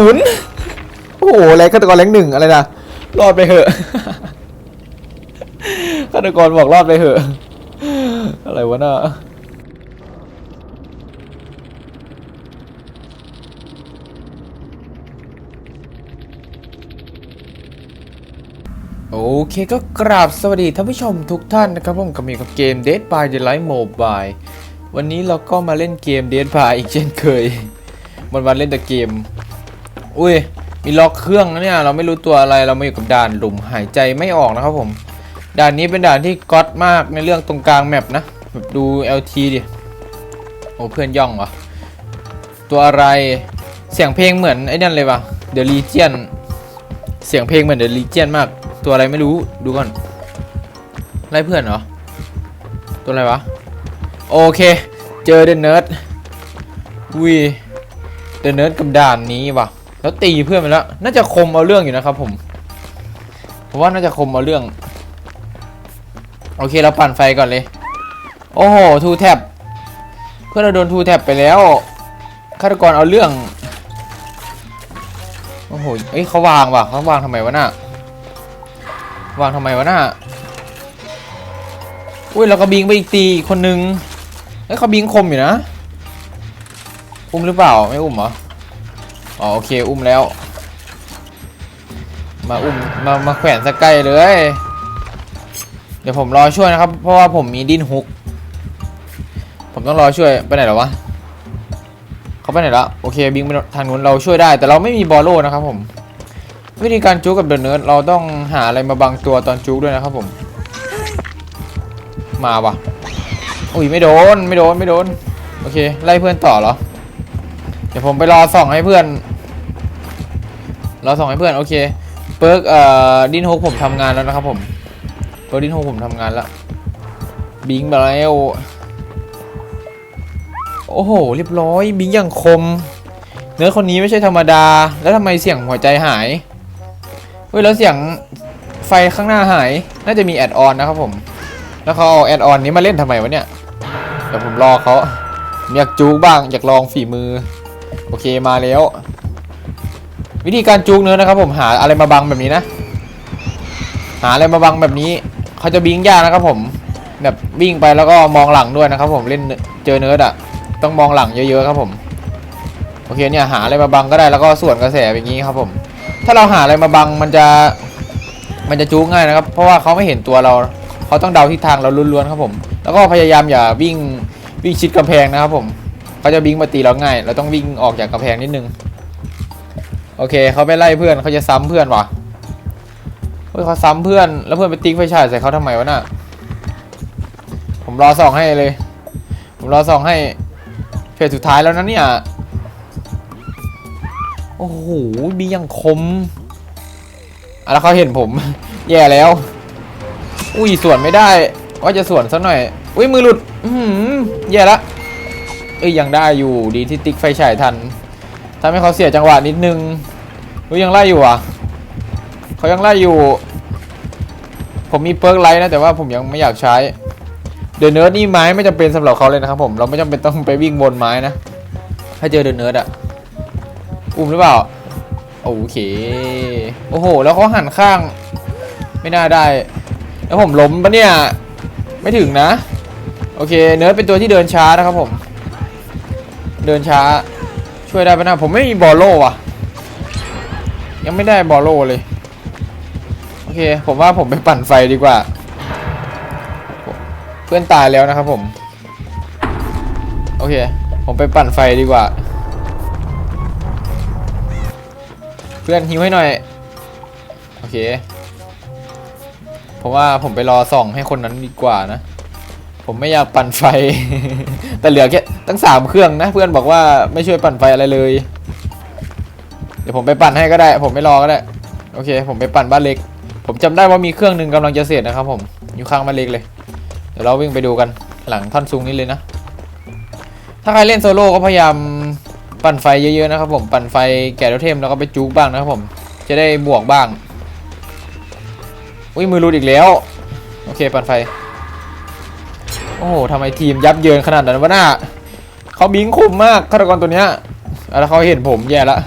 ศูนย์โอ้โหอะไรฆาตกรแรงหนึ่งอะไรนะรอดไปเหอะฆาตกรบอกรอดไปเหอะ อะไรวะน่ะโอเคก็กราบสวัสดีท่านผู้ชมทุกท่านนะครับผมกับมีกับเกม Dead by Daylight Mobile วันนี้เราก็มาเล่นเกม Dead by อีกเช่นเคยวันวันเล่นแต่เกม อุ้ย มีล็อกเครื่องนะเนี่ย เราไม่รู้ตัวอะไร เรามาอยู่กับด่านหลุมหายใจไม่ออกนะครับผม ด่านนี้เป็นด่านที่ก๊อตมากในเรื่องตรงกลางแมปนะ แบบดู LT ดิ โอ้เพื่อนย่องวะตัวอะไร เสียงเพลงเหมือนไอ้นั่นเลยปะ The Legion เสียงเพลงเหมือน The Legion มาก ตัวอะไรไม่รู้ ดูก่อน ไล่เพื่อนเหรอ ตัวอะไรวะ โอเค เจอ The Nerd อุ้ยเดนเนิร์ดกับด่านนี้ว่ะ แล้วตีเพื่อนไปแล้ว น่าจะคมเอาเรื่องอยู่นะครับผมผมว่าน่าจะคมเอาเรื่อง โอเคเราปั่นไฟก่อนเลย โอ้โหทูแท็บเพื่อนเราโดนทูแท็บไปแล้วฆาตกรเอาเรื่องโอ้โหเอ้ยเขาวางว่ะเขาวางทำไมวะน่ะวางทำไมวะน่ะอุ้ยเราก็บิงไปอีกตีอีกคนนึงเอ้ยเขาบิงคมอยู่นะอุ้มหรือเปล่าไม่อุ้มเหรอ อ๋อโอเคอุ้มแล้ว มาอุ้มมามาแขวนสกใกล้เลย เดี๋ยวผมรอช่วยนะครับ เพราะว่าผมมีดินฮุก ผมต้องรอช่วยไปไหนแล้ววะเขาไปไหนแล้วโอเคบิงไปทางนู้นเราช่วยได้ แต่เราไม่มีบอลโลนะครับผม วิธีการจุกกับเดนเนิร์ดเราต้องหาอะไรมาบังตัวตอนจุกด้วยนะครับผม มาวะอุ้ยไม่โดนไม่โดนไม่โดนโอเคไล่เพื่อนต่อเหรอ เดี๋ยวผมไปรอส่องให้เพื่อน รอส่องให้เพื่อนโอเค เปิร์กเอ่อดินฮกผมทำงานแล้วนะครับผม เปิร์กดินฮกผมทำงานแล้ว บิงมาแล้วโอ้โหเรียบร้อยบิงอย่างคม เนื้อคนนี้ไม่ใช่ธรรมดา แล้วทำไมเสียงหัวใจหาย เฮ้ยแล้วเสียงไฟข้างหน้าหาย น่าจะมีแอดออนนะครับผม แล้วเขาเอาแอดออนนี้มาเล่นทำไมวะเนี่ย เดี๋ยวผมรอเขาอยากจูบ้างอยากลองฝีมือ โอเคมาแล้ว วิธีการจูกเนื้อนะครับ ผมหาอะไรมาบังแบบนี้นะ หาอะไรมาบังแบบนี้เขาจะบิงยากนะครับ ผม แบบวิ่งไปแล้วก็มองหลังด้วยนะครับ ผมเล่นเจอเนื้ออะต้องมองหลังเยอะๆครับผมโอเคเนี่ยหาอะไรมาบังก็ได้แล้วก็ส่วนกระแสอย่างนี้ครับ ผม ถ้าเราหาอะไรมาบังมันจะมันจะจูกง่ายนะครับ เพราะว่าเขาไม่เห็นตัวเราเขาต้องเดาทิศทางเราล้วนๆครับผม แล้วก็พยายามอย่าวิ่งวิ่งชิดกำแพงนะครับผม เขาจะบิงมาตีเราง่าย เราต้องวิ่งออกจากกระแพงนิดนึง โอเคเขาไปไล่เพื่อนเขาจะซ้ำเพื่อนวะเฮ้ยเขาซ้ำเพื่อน แล้วเพื่อนไปติ๊กไฟฉายใส่เขาทำไมวะน่ะ ผมรอส่องให้เลย ผมรอส่องให้เฟสสุดท้ายแล้วนะเนี่ย โอ้โหบียังคมอะแล้วเขาเห็นผม แย่แล้ว อุ้ยสวนไม่ได้ ว่าจะสวนสักหน่อย อุ้ยมือหลุด อือหือแย่ละ เอ้ยยังได้อยู่ดีที่ติ๊กไฟฉายทันทำให้เขาเสียจังหวะนิดนึงรู้ยังไล่อยู่อะเขายังไล่อยู่ ผมมีเปิร์กไลท์นะแต่ว่าผมยังไม่อยากใช้เดอะเนิร์ดนี่ไม้ไม่จำเป็นสำหรับเขาเลยนะครับผมเราไม่จำเป็นต้องไปวิ่งบนไม้นะถ้าเจอเดอะเนิร์ดอะอุ้มหรือเปล่าโอเคโอ้โห แล้วเขาหันข้าง ไม่น่าได้ แล้วผมล้มปะเนี่ย ไม่ถึงนะ โอเค เนิร์ดเป็นตัวที่เดินช้านะครับผม เดินช้า ช่วยได้ปะนะผมไม่มีบอลโล่ว่ะ ยังไม่ได้บอลโล่เลย โอเค ผมว่าผมไปปั่นไฟดีกว่า เพื่อนตายแล้วนะครับผม โอเค ผมไปปั่นไฟดีกว่า เพื่อนฮิวให้หน่อย โอเค ผมว่าผมไปรอส่องให้คนนั้นดีกว่านะ ผมไม่อยากปั่นไฟ แต่เหลือแค่ตั้งสามเครื่องนะ เพื่อนบอกว่าไม่ช่วยปั่นไฟอะไรเลย เดี๋ยวผมไปปั่นให้ก็ได้ ผมไม่รอก็ได้ โอเค ผมไปปั่นบ้านเล็ก ผมจำได้ว่ามีเครื่องหนึ่งกำลังจะเสร็จนะครับ ผมอยู่ข้างบ้านเล็กเลย เดี๋ยวเราวิ่งไปดูกันหลังท่อนซุงนี้เลยนะ ถ้าใครเล่นโซโล่ก็พยายามปั่นไฟเยอะๆนะครับ ผมปั่นไฟแก่ตัวเทมแล้วก็ไปจุกบ้างนะครับผม จะได้บวกบ้างอุ้ยมือรูดอีกแล้ว โอเค ปั่นไฟ โอ้โหทำไมทีมยับเยินขนาดนั้นวะหน้าเขาบิงคุมมากฆาตกรตัวเนี้ยแล้วเขาเห็นผมแย่ละ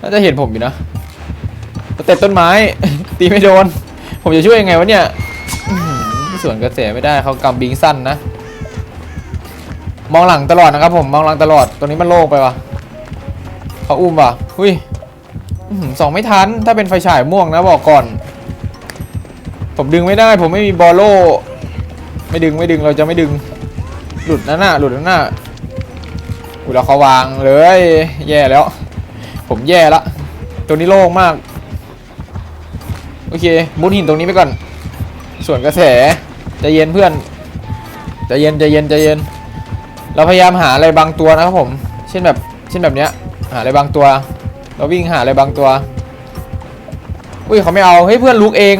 น่าจะเห็นผมอยู่นะเต็ปต้นไม้ ตีไม่โดน ผมจะช่วยยังไงวะเนี่ยอื้อหือสวนกระแสไม่ได้เขากำบิงสั้นนะ มองหลังตลอดนะครับผมมองหลังตลอดตัวนี้มันโล่งไปวะเขาอุ้มวะหุยอื้อหือสองไม่ทัน ถ้าเป็นไฟฉายม่วงนะบอกก่อน ผมดึงไม่ได้ ผมไม่มีบอลโล่ ไม่ดึงไม่ดึงเราจะไม่ดึง หลุดนั่นน่ะหลุดนั่นน่ะอุยเราเขาวางเลย แย่แล้ว ผมแย่ละตัวนี้โล่งมาก โอเคมุดหินตรงนี้ไปก่อน ส่วนกระแสใจะเย็นเพื่อนใจะเย็นใจะเย็นใจะเย็น เราพยายามหาอะไรบางตัวนะครับผม เช่นแบบเช่นแบบเนี้ยหาอะไรบางตัว เราวิ่งหาอะไรบางตัวอุ้ยเขาไม่เอาเฮ้ยเพื่อนลุกเอง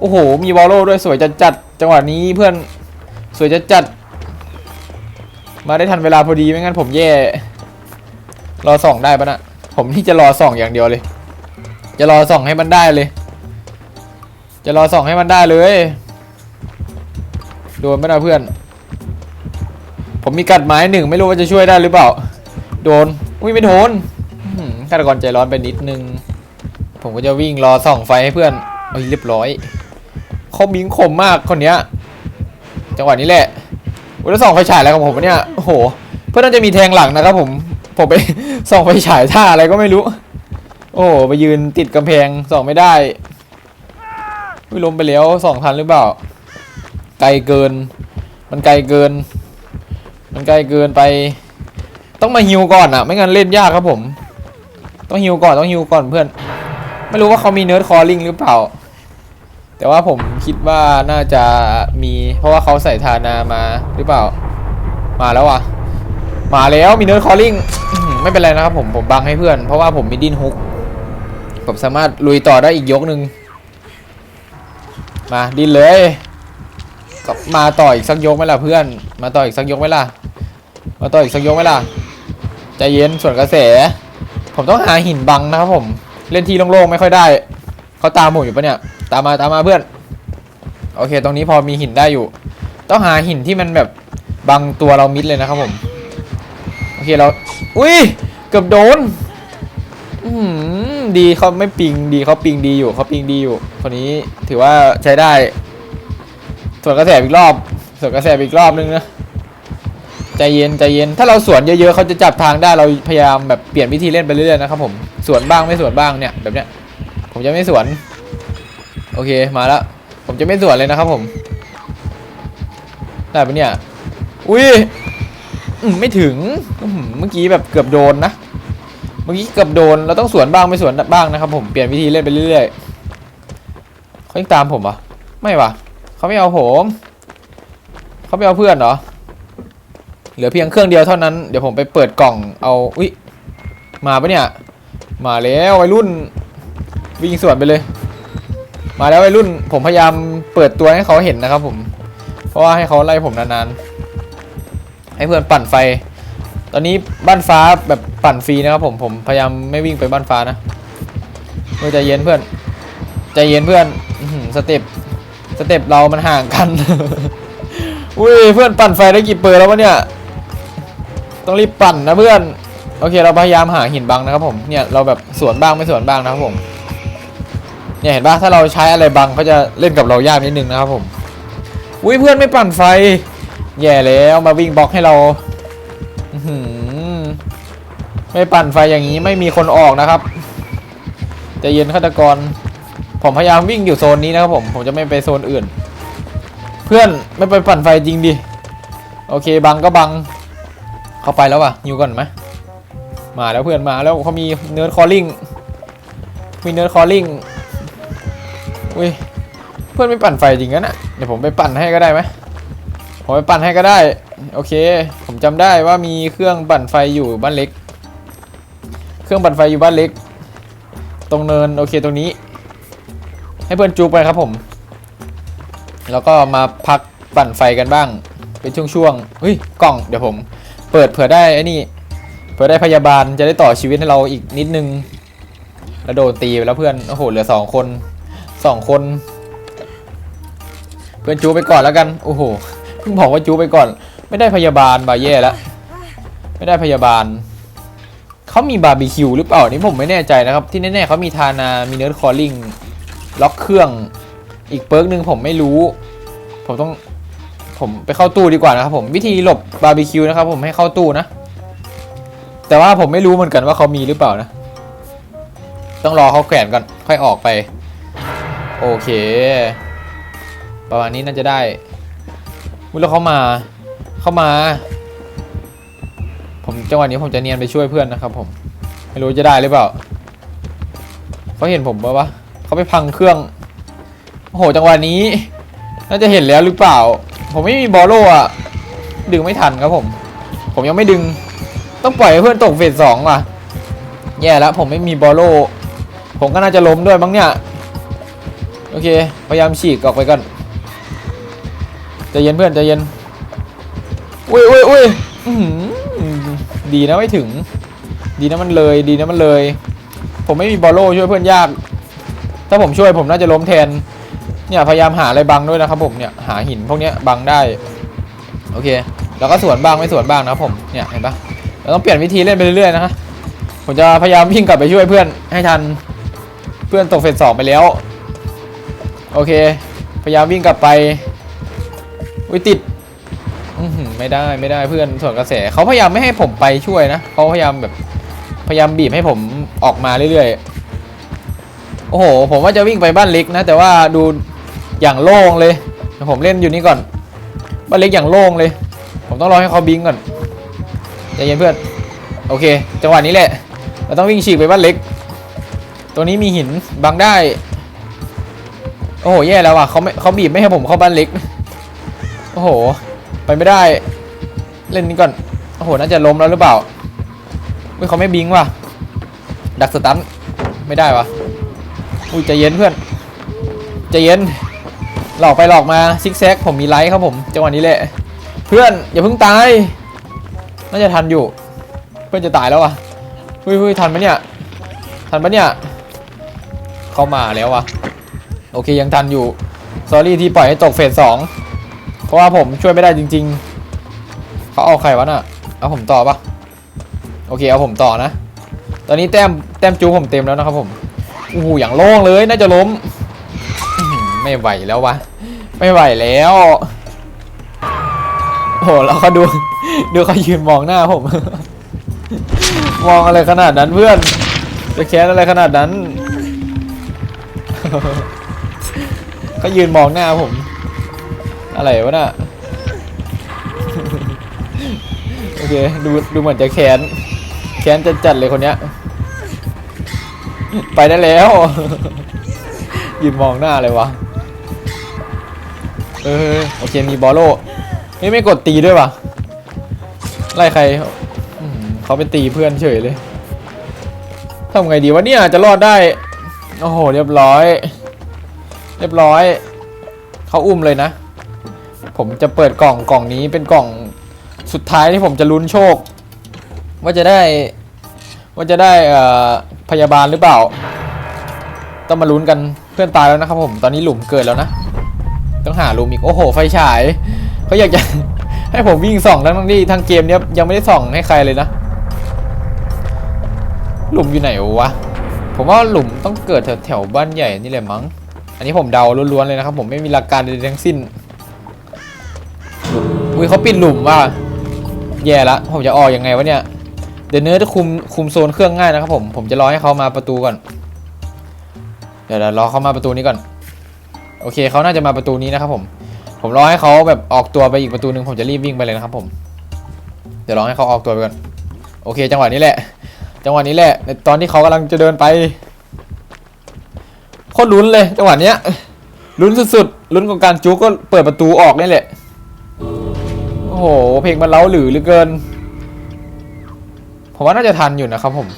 โอ้โหมีบอลโล่ด้วยสวยจัดจัดจังหวะนี้เพื่อน วยจัดจัด มาได้ทันเวลาพอดีไม่งั้นผมแย่ รอส่องได้ปะนะผมที่จะรอส่องอย่างเดียวเลย จะรอส่องให้มันได้เลย จะรอส่องให้มันได้เลย โดนไหมนะเพื่อน ผมมีกัดไม้หนึ่งไม่รู้ว่าจะช่วยได้หรือเปล่า โดน อุ้ยไม่โดนฆาตกรใจร้อนไปนิดนึง ผมก็จะวิ่งรอส่องไฟให้เพื่อนเอ้ยเรียบร้อยเขามิงคมมากคนเนี้ย จังหวะนี้แหละอุ้ยแล้วส่องไฟฉายอะไรของผมวะเนี่ยโอ้โห เพื่อนน่าจะมีแทงหลังนะครับผมผมไปส่องไฟฉายท่าอะไรก็ไม่รู้ โอ้โหไปยืนติดกำแพงส่องไม่ได้อุ้ยล้มไปแล้วส่องทันหรือเปล่า ไกลเกิน มันไกลเกิน มันไกลเกินไป ต้องมาฮิวก่อนอะไม่งั้นเล่นยากครับผม ต้องฮิวก่อนต้องฮิวก่อนเพื่อน ไม่รู้ว่าเขามีเนิร์ดคอร์ลิงหรือเปล่า แต่ว่าผมคิดว่าน่าจะมี เพราะว่าเขาใส่ทานามาหรือเปล่า มาแล้วอะ มาแล้วมีเนิร์ดคอร์ลิงไม่เป็นไรนะครับผมผมบังให้เพื่อน เพราะว่าผมมีดินฮุก ผมสามารถลุยต่อได้อีกยกหนึ่งมาดินเลยก็มาต่ออีกสักยกไหมล่ะเพื่อน มาต่ออีกสักยกไหมล่ะ มาต่ออีกสักยกไหมล่ะใจเย็นส่วนกระแส ผมต้องหาหินบังนะครับผม เล่นที่โล่งๆไม่ค่อยได้ เขาตามผมอยู่ปะเนี่ย ตามมาตามมาเพื่อน โอเค ตรงนี้พอมีหินได้อยู่ ต้องหาหินที่มันแบบบังตัวเรามิดเลยนะครับผม โอเคเรา อุ้ย เกือบโดน อืมดีเขาไม่ปิงดีเขาปิงดีอยู่เขาปิงดีอยู่ คนนี้ถือว่าใช้ได้ ส่วนกระแสอีกรอบ ส่วนกระแสอีกรอบนึงนะใจเย็นใจเย็น ถ้าเราสวนเยอะๆเขาจะจับทางได้เราพยายามแบบเปลี่ยนวิธีเล่นไปเรื่อยๆนะครับผม สวนบ้างไม่สวนบ้างเนี่ยแบบเนี้ย ผมจะไม่สวน โอเคมาแล้ว ผมจะไม่สวนเลยนะครับผมได้ปะเนี่ย อุ้ยไม่ถึงเมื่อกี้แบบเกือบโดนนะเมื่อกี้เกือบโดนเราต้องสวนบ้างไม่สวนบ้างนะครับผมเปลี่ยนวิธีเล่นไปเรื่อยๆเขายังตามผมปะไม่วะเขาไม่เอาผมเขาไม่เอาเพื่อนเหรอเหลือเพียงเครื่องเดียวเท่านั้นเดี๋ยวผมไปเปิดกล่องเอาอุ้ยมาปะเนี่ย มาแล้ววัยรุ่น วิ่งสวนไปเลย มาแล้ววัยรุ่น ผมพยายามเปิดตัวให้เขาเห็นนะครับผม เพราะว่าให้เขาไล่ผมนานๆ ให้เพื่อนปั่นไฟ ตอนนี้บ้านฟ้าแบบปั่นฟรีนะครับผมผมพยายามไม่วิ่งไปบ้านฟ้านะเพื่อใจเย็นเพื่อนใจเย็นเพื่อนสเต็ปสเต็ปเรามันห่างกันอุ้ยเพื่อนปั่นไฟได้กี่เปอร์แล้ววะเนี่ยต้องรีบปั่นนะเพื่อนโอเคเราพยายามหาหินบังนะครับผมเนี่ยเราแบบสวนบ้างไม่สวนบ้างนะครับผม เนี่ยเห็นปะถ้าเราใช้อะไรบังเขาจะเล่นกับเรายากนิดนึงนะครับผมอุ้ยเพื่อนไม่ปั่นไฟ แย่แล้วมาวิ่งบล็อกให้เราไม่ปั่นไฟอย่างนี้ไม่มีคนออกนะครับใจเย็นฆาตกร ผมพยายามวิ่งอยู่โซนนี้นะครับผมผมจะไม่ไปโซนอื่น เพื่อนไม่ไปปั่นไฟจริงดิโอเคบังก็บัง เข้าไปแล้วว่ะอยู่ก่อนไหมมาแล้วเพื่อนมาแล้วเขามีเนิร์ดคอลลิ่งมีเนิร์ดคอลลิ่ง อุ้ยเพื่อนไม่ปั่นไฟจริงกันนะเดี๋ยวผมไปปั่นให้ก็ได้ไหมผมไปปั่นให้ก็ได้ โอเค ผมจำได้ว่ามีเครื่องปั่นไฟอยู่บ้านเล็ก เครื่องปั่นไฟอยู่บ้านเล็ก ตรงเนินโอเคตรงนี้ ให้เพื่อนจูบไปครับผม แล้วก็มาพักปั่นไฟกันบ้าง เป็นช่วงๆเฮ้ยกล่องเดี๋ยวผม เปิดเผื่อได้ไอ้นี่เผื่อได้พยาบาลจะได้ต่อชีวิตให้เราอีกนิดนึงแล้วโดนตีไปแล้วเพื่อนโอ้โหเหลือสองคน สองคน เพื่อนจูไปก่อนแล้วกัน โอ้โหเพิ่งบอกว่าจูไปก่อน ไม่ได้พยาบาลบาแย่แล้ว ไม่ได้พยาบาล เขามีบาร์บีคิวหรือเปล่านี่ผมไม่แน่ใจนะครับ ที่แน่ๆเขามีทานา มีเนิร์ดคอลลิงล็อกเครื่อง อีกเปิร์กหนึ่งผมไม่รู้ ผมต้อง ผมไปเข้าตู้ดีกว่านะครับผม วิธีหลบบาร์บีคิวนะครับผมให้เข้าตู้นะ แต่ว่าผมไม่รู้เหมือนกันว่าเขามีหรือเปล่านะ ต้องรอเขาแขวนก่อน ค่อยออกไป โอเค ประมาณนี้น่าจะได้เมื่อเขามา เข้ามา ผมจังหวะนี้ผมจะเนียนไปช่วยเพื่อนนะครับ ผม ไม่รู้จะได้หรือเปล่าเขาเห็นผมปะวะเขาไปพังเครื่อง โอ้โห จังหวะนี้ น่าจะเห็นแล้วหรือเปล่า ผมไม่มีบอลโลอะดึงไม่ทันครับผม ผมยังไม่ดึง ต้องปล่อยให้เพื่อนตกเฟสสองว่ะ แย่แล้วผมไม่มีบอลโลผมก็น่าจะล้มด้วยมั้งเนี่ย โอเค พยายามฉีกออกไปก่อนใจเย็นเพื่อนใจเย็นอุ้ยอุ้ยอุ้ยดีนะไม่ถึง ดีนะมันเลย ดีนะมันเลย ผมไม่มีบอลโลช่วยเพื่อนยาก ถ้าผมช่วยผมน่าจะล้มแทน เนี่ยพยายามหาอะไรบังด้วยนะครับผมเนี่ยหาหินพวกนี้บังได้ โอเค แล้วก็สวนบ้างไม่สวนบ้างนะผมเนี่ยเห็นปะเราต้องเปลี่ยนวิธีเล่นไปเรื่อยๆนะฮะผมจะพยายามวิ่งกลับไปช่วยเพื่อนให้ทัน เพื่อนตกเฟสสองไปแล้ว โอเค พยายามวิ่งกลับไป อุ้ยติดไม่ได้ไม่ได้เพื่อนส่วนกระแสเขาพยายามไม่ให้ผมไปช่วยนะเขาพยายามแบบพยายามบีบให้ผมออกมาเรื่อยๆ โอ้โห ผมว่าจะวิ่งไปบ้านเล็กนะ แต่ว่าดูอย่างโล่งเลยผมเล่นอยู่นี่ก่อน บ้านเล็กอย่างโล่งเลย ผมต้องรอให้เขาบิงก่อนใจเย็นเพื่อน โอเค จังหวะนี้แหละ เราต้องวิ่งฉีกไปบ้านเล็ก ตัวนี้มีหินบังได้ โอ้โหแย่แล้วว่ะเขาไม่เขาบีบไม่ให้ผมเข้าบ้านเล็ก โอ้โห ไปไม่ได้ เล่นนี้ก่อน โอ้โห น่าจะล้มแล้วหรือเปล่าเฮ้ยเขาไม่บิงว่ะ ดักสตันไม่ได้วะอุ้ยใจเย็นเพื่อนใจเย็น หลอกไปหลอกมาซิกแซกผมมีไลท์ครับผมจังหวะนี้แหละ เพื่อนอย่าเพิ่งตาย น่าจะทันอยู่ เพื่อนจะตายแล้ววะเฮ้ยเฮ้ยทันปะเนี่ย ทันปะเนี่ย เข้ามาแล้ววะ โอเคยังทันอยู่สอรี่ที่ปล่อยให้ตกเฟสสองเพราะว่าผมช่วยไม่ได้จริง ๆเขาเอาใครวะน่ะเอาผมต่อปะโอเคเอาผมต่อนะ ตอนนี้แต้มแต้มจูผมเต็มแล้วนะครับผมโอ้โหอย่างโล่งเลยน่าจะล้มไม่ไหวแล้ววะไม่ไหวแล้วโอ้โหแล้วเขาดูดูเขายืนมองหน้าผม มองอะไรขนาดนั้นเพื่อนจะแค้นอะไรขนาดนั้น เขายืนมองหน้าผม อะไรวะน่ะ โอเค ดูดูเหมือนจะแค้น แค้นจะจัดๆเลยคนเนี้ย ไปได้แล้ว ยืนมองหน้าเลยวะ เออ โอเค มีบอลโลไม่ไม่กดตีด้วยวะไล่ใครเขาไปตีเพื่อนเฉยเลยทำไงดีวะเนี่ยจะรอดได้ โอ้โห เรียบร้อย เรียบร้อย เขาอุ้มเลยนะ ผมจะเปิดกล่องกล่องนี้เป็นกล่องสุดท้ายที่ผมจะลุ้นโชค ว่าจะได้ว่าจะได้เอ่อพยาบาลหรือเปล่า ต้องมาลุ้นกันเพื่อนตายแล้วนะครับผมตอนนี้หลุมเกิดแล้วนะ ต้องหาหลุมอีกโอ้โห ไฟฉายเขาอยากจะให้ผมวิ่งส่องทั้งที่ทางเกมเนี้ยยังไม่ได้ส่องให้ใครเลยนะ หลุมอยู่ไหนวะผมว่าหลุมต้องเกิดแถวแถวบ้านใหญ่นี่แหละมั้ง อันนี้ผมเดาล้วนๆเลยนะครับ ผมไม่มีหลักการใดทั้งสิ้นอุ้ยเขาปิดหลุมว่ะแย่ละผมจะออกยังไงวะเนี่ยเดี๋ยวเนื้อจะคุมคุมโซนเครื่องง่ายนะครับผมผมจะรอให้เขามาประตูก่อนเดี๋ยวเดี๋ยวรอเขามาประตูนี้ก่อน โอเคเขาน่าจะมาประตูนี้นะครับผม ผมรอให้เขาแบบออกตัวไปอีกประตูหนึ่งผมจะรีบวิ่งไปเลยนะครับผม เดี๋ยวรอให้เขาออกตัวไปก่อน โอเค จังหวะนี้แหละ จังหวะนี้แหละในตอนที่เขากำลังจะเดินไป โคตรลุ้นเลยจังหวะเนี้ยลุ้นสุดๆลุ้นกับการจุกก็เปิดประตูออกนี่แหละโอ้โหเพลงมันเล้าหรือเหลือเกิน ผมว่าน่าจะทันอยู่นะครับผม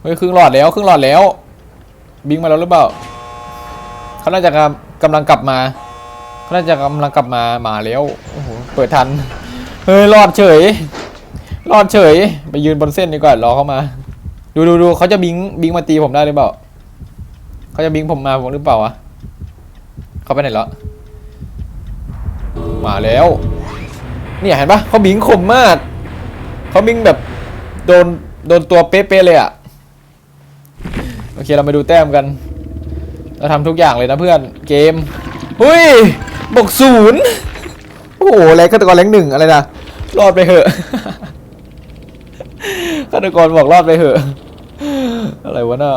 เฮ้ยครึ่งหลอดแล้วครึ่งหลอดแล้ว บิงมาแล้วหรือเปล่าเขาน่าจะกำกำลังกลับมาเขาน่าจะกำลังกลับมามาแล้วโอ้โหเปิดทันเฮ้ยรอดเฉยรอดเฉย ไปยืนบนเส้นดีกว่า รอเข้ามา ดูดูดูเขาจะบิงบิงมาตีผมได้หรือเปล่า เขาจะบิงผมมาผมหรือเปล่าวะเขาไปไหนแล้วมาแล้ว เนี่ยเห็นปะเขาบิงคมมากเขาบิงแบบโดนโดนตัวเป๊ะๆเลยอะโอเคเรามาดูแต้มกัน เราทำทุกอย่างเลยนะเพื่อนเกมหุ้ยบวกศูนย์โอ้โหแรงฆาตกรแรงหนึ่งอะไรนะรอดไปเหอะฆาตกรบอกรอดไปเหอะ อะไรวะน่ะ